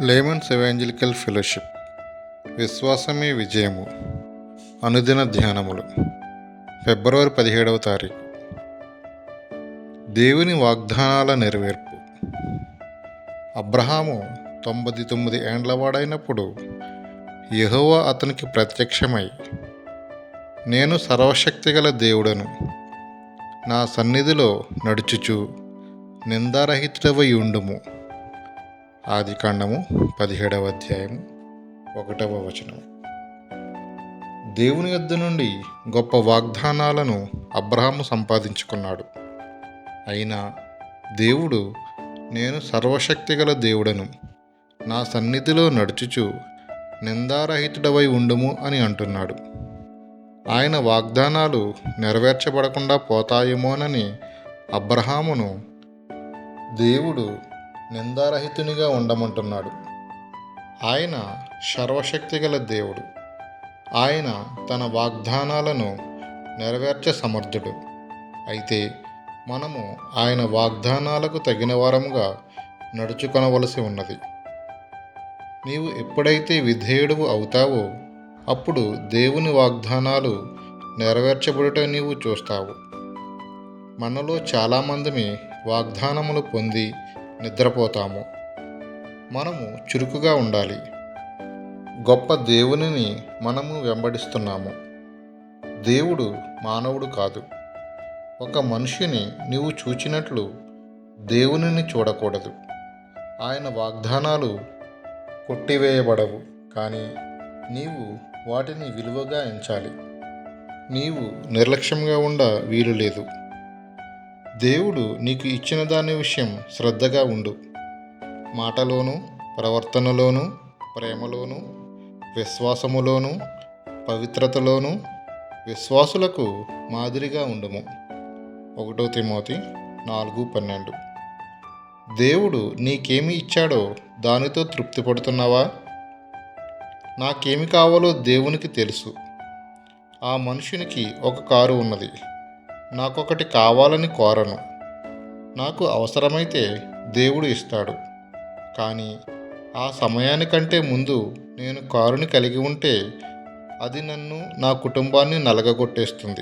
Layman's evangelical fellowship విశ్వాసమే విజయము. అనుదిన ధ్యానములు. ఫిబ్రవరి పదిహేడవ తారీఖు. దేవుని వాగ్దానాల నెరవేర్పు. అబ్రహాము తొంభై తొమ్మిది ఏండ్లవాడైనప్పుడు యహోవా అతనికి ప్రత్యక్షమై నేను సర్వశక్తిగల దేవుడను నా సన్నిధిలో నడుచుచు నిందారహితుడవై ఉండుము. ఆది కాండము పదిహేడవ అధ్యాయం ఒకటవ వచనం దేవుని యొద్ద నుండి గొప్ప వాగ్దానాలను అబ్రహాము సంపాదించుకున్నాడు. అయినా దేవుడు నేను సర్వశక్తిగల దేవుడను నా సన్నిధిలో నడుచుచు నిందారహితుడవై ఉండుము అని అంటున్నాడు. ఆయన వాగ్దానాలు నెరవేర్చబడకుండా పోతాయేమోనని అబ్రహామును దేవుడు నిందారహితునిగా ఉండమంటున్నాడు. ఆయన సర్వశక్తిగల దేవుడు. ఆయన తన వాగ్దానాలను నెరవేర్చే సమర్థుడు. అయితే మనము ఆయన వాగ్దానాలకు తగిన వారముగా నడుచుకొనవలసి ఉన్నది. నీవు ఎప్పుడైతే విధేయుడు అవుతావో అప్పుడు దేవుని వాగ్దానాలు నెరవేర్చబడుట నీవు చూస్తావు. మనలో చాలామందిని వాగ్దానములు పొంది నిద్రపోతాము. మనము చురుకుగా ఉండాలి. గొప్ప దేవునిని మనము వెంబడిస్తున్నాము. దేవుడు మానవుడు కాదు. ఒక మనిషిని నీవు చూచినట్లు దేవునిని చూడకూడదు. ఆయన వాగ్దానాలు కొట్టివేయబడవు కానీ నీవు వాటిని విలువగా ఎంచాలి. నీవు నిర్లక్ష్యంగా ఉండ వీలు లేదు. దేవుడు నీకు ఇచ్చిన దాని విషయం శ్రద్ధగా ఉండు. మాటలోనూ ప్రవర్తనలోనూ ప్రేమలోనూ విశ్వాసములోనూ పవిత్రతలోనూ విశ్వాసులకు మాదిరిగా ఉండము. ఒకటో తిమోతి నాలుగు పన్నెండు. దేవుడు నీకేమి ఇచ్చాడో దానితో తృప్తి పడుతున్నావా నాకేమి కావాలో దేవునికి తెలుసు. ఆ మనుషునికి ఒక కారు ఉన్నది. నాకొకటి కావాలని కోరను. నాకు అవసరమైతే దేవుడు ఇస్తాడు. కానీ ఆ సమయానికంటే ముందు నేను కారుని కలిగి ఉంటే అది నన్ను నా కుటుంబాన్ని నలగగొట్టేస్తుంది.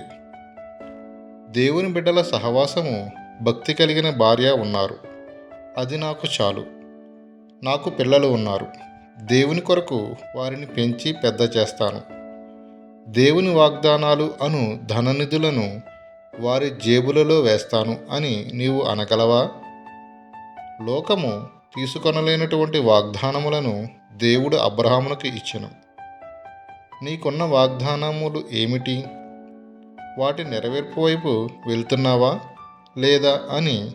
దేవుని బిడ్డల సహవాసము భక్తి కలిగిన భార్య ఉన్నారు. అది నాకు చాలు. నాకు పిల్లలు ఉన్నారు. దేవుని కొరకు వారిని పెంచి పెద్ద చేస్తాను. దేవుని వాగ్దానాలు అను ధననిధులను వారి జేబులలో వేస్తాను అని నీవు అనగలవా? లోకము తీసుకొనలేనటువంటి వాగ్దానములను దేవుడు అబ్రహామునకు ఇచ్చెను. నీకున్న వాగ్దానములు ఏమిటి? వాటి నెరవేర్పు వైపు వెళ్తున్నావా లేదా అని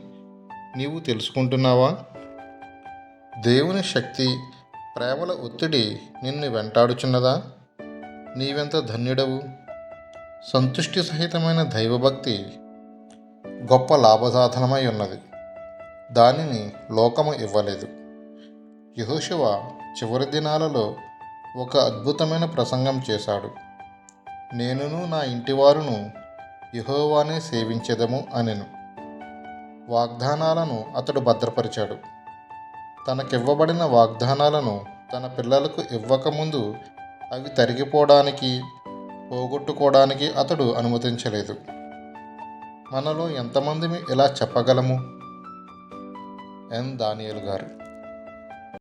నీవు తెలుసుకుంటున్నావా? దేవుని శక్తి ప్రేమల ఒత్తిడి నిన్ను వెంటాడుచున్నదా? నీవెంత ధన్యుడవు? సంతుష్టి సహితమైన దైవభక్తి గొప్ప లాభసాధనమై ఉన్నది. దానిని లోకము ఇవ్వలేదు. యహోశివ చివరి దినాలలో ఒక అద్భుతమైన ప్రసంగం చేశాడు. నేనును నా ఇంటివారును యహోవానే సేవించెదము అనెను. వాగ్దానాలను అతడు భద్రపరిచాడు. తనకివ్వబడిన వాగ్దానాలను తన పిల్లలకు ఇవ్వకముందు అవి తరిగిపోవడానికి పోగొట్టుకోవడానికి అతడు అనుమతించలేదు. మనలో ఎంతమందిని ఇలా చెప్పగలము? ఎన్. దానియల్ గారు.